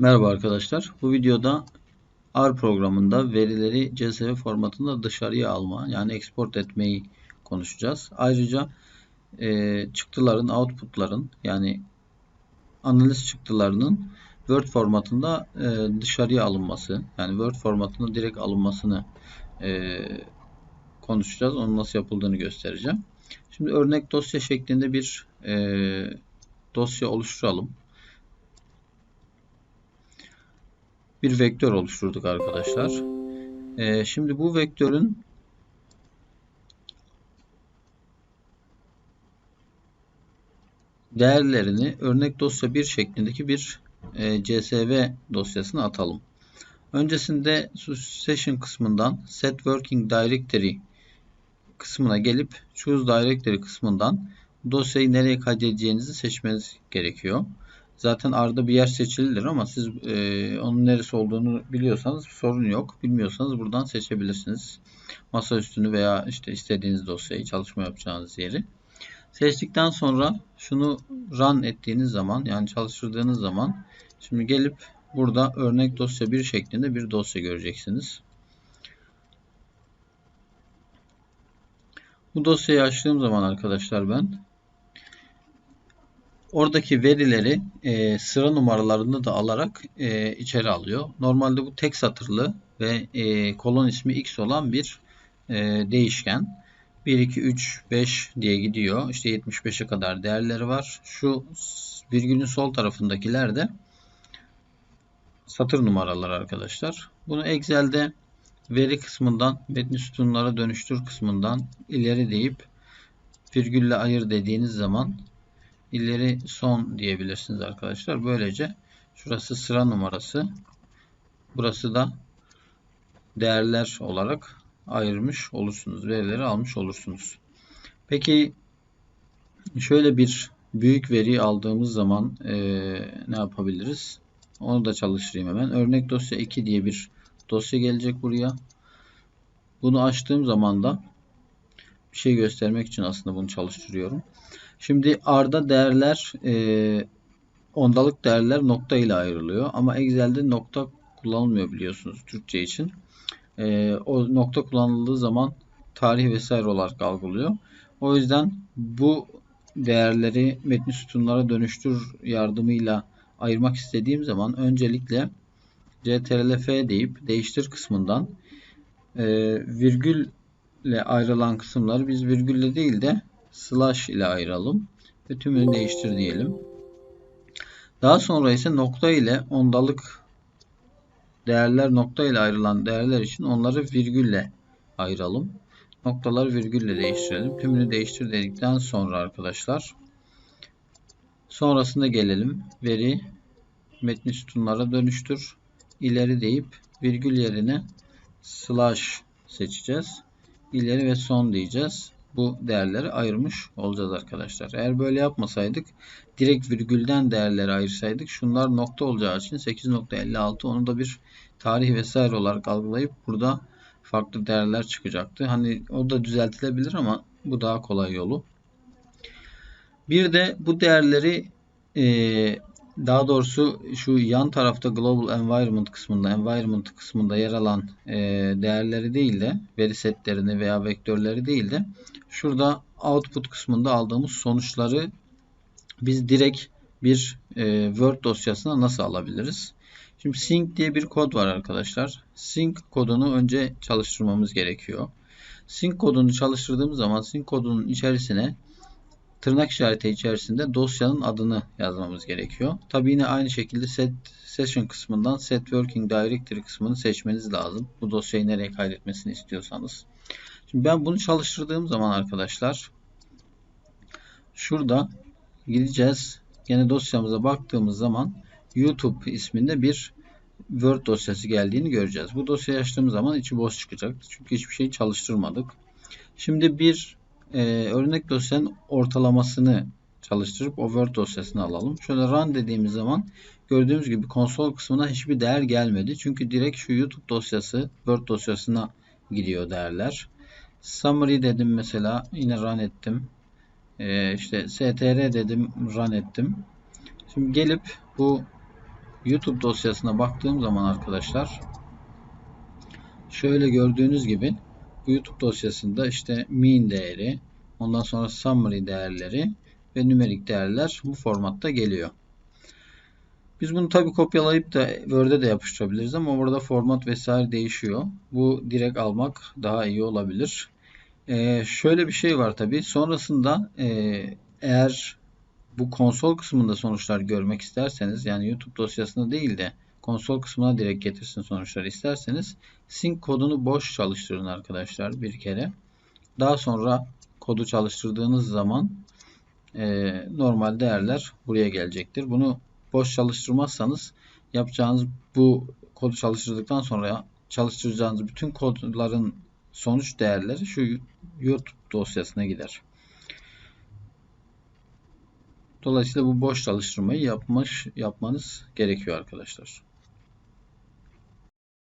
Merhaba arkadaşlar. Bu videoda R programında verileri CSV formatında dışarıya alma yani export etmeyi konuşacağız. Ayrıca e, çıktıların, outputların yani analiz çıktılarının Word formatında e, dışarıya alınması yani Word formatında direkt alınmasını e, konuşacağız. Onun nasıl yapıldığını göstereceğim. Şimdi örnek dosya şeklinde bir e, dosya oluşturalım. Bir vektör oluşturduk arkadaşlar. Ee, şimdi bu vektörün değerlerini örnek dosya 1 şeklindeki bir e, CSV dosyasına atalım. Öncesinde session kısmından set working directory kısmına gelip choose directory kısmından dosyayı nereye kaydedeceğinizi seçmeniz gerekiyor. Zaten arada bir yer seçilidir ama siz e, onun neresi olduğunu biliyorsanız sorun yok. Bilmiyorsanız buradan seçebilirsiniz. Masa üstünü veya işte istediğiniz dosyayı, çalışma yapacağınız yeri. Seçtikten sonra şunu run ettiğiniz zaman yani çalıştırdığınız zaman şimdi gelip burada örnek dosya bir şeklinde bir dosya göreceksiniz. Bu dosyayı açtığım zaman arkadaşlar ben Oradaki verileri e, sıra numaralarını da alarak e, içeri alıyor. Normalde bu tek satırlı ve e, kolon ismi x olan bir e, değişken. 1, 2, 3, 5 diye gidiyor. İşte 75'e kadar değerleri var. Şu virgülün sol tarafındakiler de satır numaraları arkadaşlar. Bunu Excel'de veri kısmından metni sütunlara dönüştür kısmından ileri deyip virgülle ayır dediğiniz zaman ileri son diyebilirsiniz arkadaşlar. Böylece şurası sıra numarası. Burası da değerler olarak ayırmış olursunuz. Verileri almış olursunuz. Peki şöyle bir büyük veri aldığımız zaman e, ne yapabiliriz? Onu da çalıştırayım hemen. Örnek dosya 2 diye bir dosya gelecek buraya. Bunu açtığım zaman da bir şey göstermek için aslında bunu çalıştırıyorum. Şimdi R'da değerler e, ondalık değerler nokta ile ayrılıyor. Ama Excel'de nokta kullanılmıyor biliyorsunuz Türkçe için. E, o nokta kullanıldığı zaman tarih vesaire olarak algılıyor. O yüzden bu değerleri metni sütunlara dönüştür yardımıyla ayırmak istediğim zaman öncelikle CTRL-F deyip değiştir kısmından e, virgülle ayrılan kısımları biz virgülle değil de slash ile ayıralım ve tümünü değiştir diyelim. Daha sonra ise nokta ile ondalık değerler nokta ile ayrılan değerler için onları virgülle ayıralım. Noktaları virgülle değiştirelim. Tümünü değiştir dedikten sonra arkadaşlar sonrasında gelelim. Veri metni sütunlara dönüştür. İleri deyip virgül yerine slash seçeceğiz. İleri ve son diyeceğiz bu değerleri ayırmış olacağız arkadaşlar. Eğer böyle yapmasaydık direkt virgülden değerleri ayırsaydık şunlar nokta olacağı için 8.56 onu da bir tarih vesaire olarak algılayıp burada farklı değerler çıkacaktı. Hani o da düzeltilebilir ama bu daha kolay yolu. Bir de bu değerleri e, daha doğrusu şu yan tarafta Global Environment kısmında, Environment kısmında yer alan e, değerleri değil de veri setlerini veya vektörleri değil de şurada output kısmında aldığımız sonuçları biz direkt bir e, Word dosyasına nasıl alabiliriz? Şimdi sync diye bir kod var arkadaşlar. Sync kodunu önce çalıştırmamız gerekiyor. Sync kodunu çalıştırdığımız zaman sync kodunun içerisine tırnak işareti içerisinde dosyanın adını yazmamız gerekiyor. Tabi yine aynı şekilde set session kısmından set working directory kısmını seçmeniz lazım. Bu dosyayı nereye kaydetmesini istiyorsanız. Şimdi ben bunu çalıştırdığım zaman arkadaşlar şurada gideceğiz. Yine dosyamıza baktığımız zaman YouTube isminde bir Word dosyası geldiğini göreceğiz. Bu dosyayı açtığımız zaman içi boş çıkacak. Çünkü hiçbir şey çalıştırmadık. Şimdi bir e, örnek dosyanın ortalamasını çalıştırıp o Word dosyasını alalım. Şöyle run dediğimiz zaman gördüğümüz gibi konsol kısmına hiçbir değer gelmedi. Çünkü direkt şu YouTube dosyası Word dosyasına gidiyor değerler. Summary dedim mesela yine run ettim. Ee, işte str dedim run ettim. Şimdi gelip bu YouTube dosyasına baktığım zaman arkadaşlar şöyle gördüğünüz gibi bu YouTube dosyasında işte mean değeri, ondan sonra summary değerleri ve numerik değerler bu formatta geliyor. Biz bunu tabi kopyalayıp da Word'e de yapıştırabiliriz ama burada format vesaire değişiyor. Bu direkt almak daha iyi olabilir. Ee, şöyle bir şey var tabi. Sonrasında e, eğer bu konsol kısmında sonuçlar görmek isterseniz yani YouTube dosyasında değil de konsol kısmına direkt getirsin sonuçları isterseniz sync kodunu boş çalıştırın arkadaşlar bir kere. Daha sonra kodu çalıştırdığınız zaman e, normal değerler buraya gelecektir. Bunu boş çalıştırmazsanız yapacağınız bu kodu çalıştırdıktan sonra çalıştıracağınız bütün kodların sonuç değerleri şu YouTube dosyasına gider. Dolayısıyla bu boş çalıştırmayı yapmış, yapmanız gerekiyor arkadaşlar.